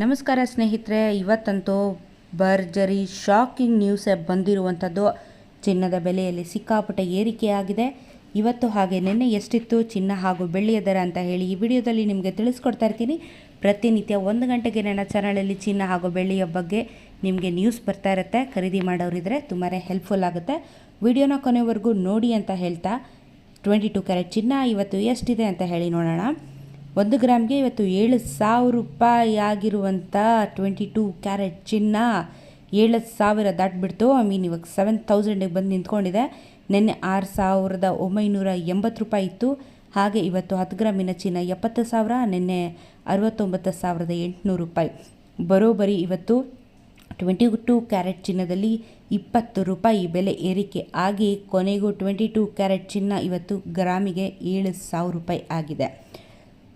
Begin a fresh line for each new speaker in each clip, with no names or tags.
ನಮಸ್ಕಾರ ಸ್ನೇಹಿತರೆ, ಇವತ್ತಂತೂ ಭರ್ಜರಿ ಶಾಕಿಂಗ್ ನ್ಯೂಸ್ ಬಂದಿರುವಂಥದ್ದು ಚಿನ್ನದ ಬೆಲೆಯಲ್ಲಿ ಸಿಕ್ಕಾಪಟ್ಟೆ ಏರಿಕೆಯಾಗಿದೆ. ಇವತ್ತು ಹಾಗೆ ನಿನ್ನೆ ಎಷ್ಟಿತ್ತು, ಚಿನ್ನ ಹಾಗೂ ಬೆಳ್ಳಿಯ ದರ ಅಂತ ಹೇಳಿ ಈ ವಿಡಿಯೋದಲ್ಲಿ ನಿಮಗೆ ತಿಳಿಸ್ಕೊಡ್ತಾ ಇರ್ತೀನಿ. ಪ್ರತಿನಿತ್ಯ ಒಂದು ಗಂಟೆಗೆ ನನ್ನ ಚಾನಲಲ್ಲಿ ಚಿನ್ನ ಹಾಗೂ ಬೆಳ್ಳಿಯ ಬಗ್ಗೆ ನಿಮಗೆ ನ್ಯೂಸ್ ಬರ್ತಾ ಇರುತ್ತೆ. ಖರೀದಿ ಮಾಡೋರಿದ್ರೆ ತುಂಬಾ ಹೆಲ್ಪ್ಫುಲ್ ಆಗುತ್ತೆ. ವಿಡಿಯೋನ ಕೊನೆವರೆಗೂ ನೋಡಿ ಅಂತ ಹೇಳ್ತಾ ಟ್ವೆಂಟಿ ಟು ಕ್ಯಾರೆಟ್ ಚಿನ್ನ ಇವತ್ತು ಎಷ್ಟಿದೆ ಅಂತ ಹೇಳಿ ನೋಡೋಣ. ಒಂದು ಗ್ರಾಮ್ಗೆ ಇವತ್ತು ಏಳು ಸಾವಿರ ರೂಪಾಯಿ ಆಗಿರುವಂಥ ಟ್ವೆಂಟಿ ಟೂ ಕ್ಯಾರೆಟ್ ಚಿನ್ನ ಏಳು ಸಾವಿರ ದಾಟ್ಬಿಡ್ತು. ಐ ಮೀನ್ ಇವಾಗ ಸೆವೆನ್ ತೌಸಂಡಿಗೆ ಬಂದು ನಿಂತ್ಕೊಂಡಿದೆ. ನಿನ್ನೆ ಆರು ಸಾವಿರದ ಒಂಬೈನೂರ ಎಂಬತ್ತು ರೂಪಾಯಿ ಇತ್ತು. ಹಾಗೆ ಇವತ್ತು ಹತ್ತು ಗ್ರಾಮಿನ ಚಿನ್ನ ಎಪ್ಪತ್ತು ಸಾವಿರ, ನಿನ್ನೆ ಅರವತ್ತೊಂಬತ್ತು ಸಾವಿರದ ಎಂಟುನೂರು ರೂಪಾಯಿ. ಬರೋಬ್ಬರಿ ಇವತ್ತು ಟ್ವೆಂಟಿ ಟೂ ಕ್ಯಾರೆಟ್ ಚಿನ್ನದಲ್ಲಿ ಇಪ್ಪತ್ತು ರೂಪಾಯಿ ಬೆಲೆ ಏರಿಕೆ ಆಗಿ ಕೊನೆಗೂ ಟ್ವೆಂಟಿ ಟೂ ಕ್ಯಾರೆಟ್ ಚಿನ್ನ ಇವತ್ತು ಗ್ರಾಮಿಗೆ ಏಳು ಸಾವಿರ ರೂಪಾಯಿ ಆಗಿದೆ.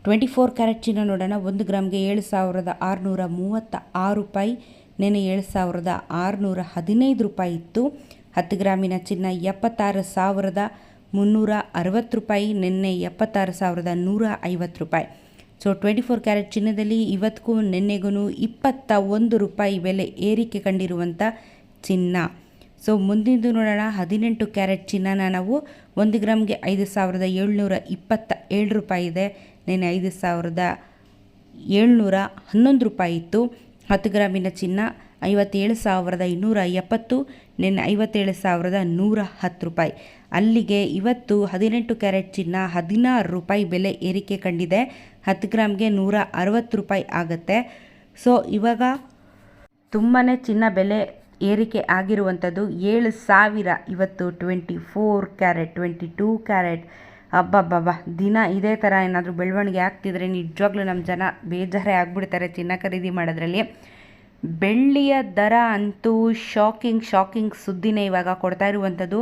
ಟ್ವೆಂಟಿ ಫೋರ್ ಕ್ಯಾರೆಟ್ ಚಿನ್ನ ನೋಡೋಣ. ಒಂದು ಗ್ರಾಮ್ಗೆ ಏಳು ಸಾವಿರದ ಆರುನೂರ ಮೂವತ್ತ ಆರು ರೂಪಾಯಿ, ನೆನೆ ಏಳು ಸಾವಿರದ ಆರುನೂರ ಹದಿನೈದು ರೂಪಾಯಿ ಇತ್ತು. ಹತ್ತು ಗ್ರಾಮಿನ ಚಿನ್ನ ಎಪ್ಪತ್ತಾರು ಸಾವಿರದ ಮುನ್ನೂರ ಅರವತ್ತು ರೂಪಾಯಿ, ನಿನ್ನೆ ಎಪ್ಪತ್ತಾರು ಸಾವಿರದ ನೂರ ಐವತ್ತು ರೂಪಾಯಿ. ಸೊ, ಟ್ವೆಂಟಿ ಫೋರ್ ಕ್ಯಾರೆಟ್ ಚಿನ್ನದಲ್ಲಿ ಇವತ್ತಿಗೂ ನಿನ್ನೆಗೂ ಇಪ್ಪತ್ತ ಒಂದು ರೂಪಾಯಿ ಬೆಲೆ ಏರಿಕೆ ಕಂಡಿರುವಂಥ ಚಿನ್ನ. ಸೊ ಮುಂದಿಂದು ನೋಡೋಣ. ಹದಿನೆಂಟು ಕ್ಯಾರೆಟ್ ಚಿನ್ನನ ನಾವು ಒಂದು ಗ್ರಾಮ್ಗೆ ಐದು ಸಾವಿರದ ಏಳ್ನೂರ ಇಪ್ಪತ್ತ ಏಳು ರೂಪಾಯಿ ಇದೆ. ನೆನೆ ಐದು ಸಾವಿರದ ಏಳ್ನೂರ ಹನ್ನೊಂದು ರೂಪಾಯಿ ಇತ್ತು. ಹತ್ತು ಗ್ರಾಮಿನ ಚಿನ್ನ ಐವತ್ತೇಳು ಸಾವಿರದ ಇನ್ನೂರ ಎಪ್ಪತ್ತು, ನಿನ್ನೆ ಐವತ್ತೇಳು ಸಾವಿರದ ನೂರ ಹತ್ತು ರೂಪಾಯಿ. ಅಲ್ಲಿಗೆ ಇವತ್ತು ಹದಿನೆಂಟು ಕ್ಯಾರೆಟ್ ಚಿನ್ನ ಹದಿನಾರು ರೂಪಾಯಿ ಬೆಲೆ ಏರಿಕೆ ಕಂಡಿದೆ. ಹತ್ತು ಗ್ರಾಮ್ಗೆ ನೂರ ಅರವತ್ತು ರೂಪಾಯಿ ಆಗುತ್ತೆ. ಸೊ, ಇವಾಗ ತುಂಬಾ ಚಿನ್ನ ಬೆಲೆ ಏರಿಕೆ ಆಗಿರುವಂಥದ್ದು. ಏಳು ಸಾವಿರ, ಇವತ್ತು twenty four carat twenty two carat ಅಬ್ಬಬ್ಬಬ್ಬ, ದಿನ ಇದೇ ಥರ ಏನಾದರೂ ಬೆಳವಣಿಗೆ ಆಗ್ತಿದ್ರೆ ನಿಜವಾಗ್ಲೂ ನಮ್ಮ ಜನ ಬೇಜಾರೇ ಆಗಿಬಿಡ್ತಾರೆ ಚಿನ್ನ ಖರೀದಿ ಮಾಡೋದ್ರಲ್ಲಿ. ಬೆಳ್ಳಿಯ ದರ ಅಂತೂ ಶಾಕಿಂಗ್ ಶಾಕಿಂಗ್ ಸುದ್ದಿನೇ ಇವಾಗ ಕೊಡ್ತಾ ಇರುವಂಥದ್ದು.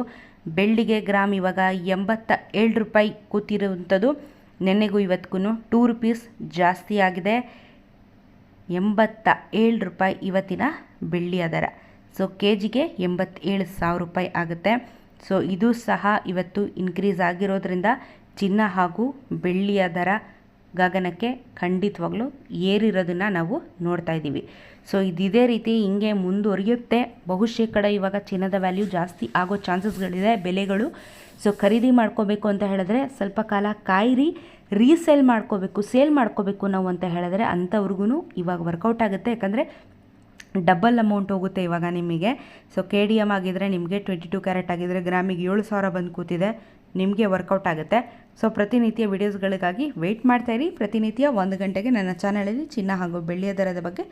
ಬೆಳ್ಳಿಗೆ ಗ್ರಾಮ್ ಇವಾಗ ಎಂಬತ್ತ ಏಳು ರೂಪಾಯಿ ಕೂತಿರುವಂಥದ್ದು. ನೆನ್ನೆಗೂ ಇವತ್ತಿಗೂ ಟೂ ರುಪೀಸ್ ಜಾಸ್ತಿ ಆಗಿದೆ. ಎಂಬತ್ತ ಏಳು ರೂಪಾಯಿ ಇವತ್ತಿನ ಬೆಳ್ಳಿಯ ದರ. ಸೊ ಕೆ ಜಿಗೆ ಎಂಬತ್ತೇಳು ಸಾವಿರ ರೂಪಾಯಿ ಆಗುತ್ತೆ. ಸೊ ಇದು ಸಹ ಇವತ್ತು ಇನ್ಕ್ರೀಸ್ ಆಗಿರೋದ್ರಿಂದ ಚಿನ್ನ ಹಾಗೂ ಬೆಳ್ಳಿಯ ದರ ಗಗನಕ್ಕೆ ಖಂಡಿತವಾಗ್ಲೂ ಏರಿರೋದನ್ನು ನಾವು ನೋಡ್ತಾ ಇದ್ದೀವಿ. ಸೊ ಇದಿದೇ ರೀತಿ ಹಿಂಗೆ ಮುಂದುವರಿಯುತ್ತೆ. ಬಹುಶೇಕಡ ಇವಾಗ ಚಿನ್ನದ ವ್ಯಾಲ್ಯೂ ಜಾಸ್ತಿ ಆಗೋ ಚಾನ್ಸಸ್ಗಳಿದೆ ಬೆಲೆಗಳು. ಸೊ ಖರೀದಿ ಮಾಡ್ಕೋಬೇಕು ಅಂತ ಹೇಳಿದ್ರೆ ಸ್ವಲ್ಪ ಕಾಲ ಕಾಯಿರಿ ರೀಸೇಲ್ ಮಾಡ್ಕೋಬೇಕು ಸೇಲ್ ಮಾಡ್ಕೋಬೇಕು ನಾವು ಅಂತ ಹೇಳಿದ್ರೆ ಅಂಥವ್ರಿಗೂ ಇವಾಗ ವರ್ಕೌಟ್ ಆಗುತ್ತೆ. ಯಾಕಂದರೆ ಡಬಲ್ ಅಮೌಂಟ್ ಹೋಗುತ್ತೆ ಇವಾಗ ನಿಮಗೆ. ಸೊ ಕೆ ಡಿ ಎಂ ಆಗಿದ್ದರೆ ನಿಮಗೆ ಟ್ವೆಂಟಿ ಟು ಕ್ಯಾರೆಟ್ ಆಗಿದ್ದರೆ ಗ್ರಾಮಿಗೆ ಏಳು ಸಾವಿರ ಬಂದು ಕೂತಿದೆ. ನಿಮಗೆ ವರ್ಕೌಟ್ ಆಗುತ್ತೆ. ಸೊ ಪ್ರತಿನಿತ್ಯ ವಿಡಿಯೋಸ್ಗಳಿಗಾಗಿ ವೆಯ್ಟ್ ಇರಿ. ಪ್ರತಿನಿತ್ಯ ಒಂದು ಗಂಟೆಗೆ ನನ್ನ ಚಾನಲಲ್ಲಿ ಚಿನ್ನ ಹಾಗೂ ಬೆಳ್ಳಿಯ ದರದ ಬಗ್ಗೆ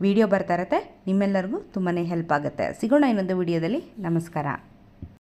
ವಿಡಿಯೋ ಬರ್ತಾ ಇರುತ್ತೆ. ನಿಮ್ಮೆಲ್ಲರಿಗೂ ತುಂಬಾ ಹೆಲ್ಪ್ ಆಗುತ್ತೆ. ಸಿಗೋಣ ಇನ್ನೊಂದು ವಿಡಿಯೋದಲ್ಲಿ ನಮಸ್ಕಾರ.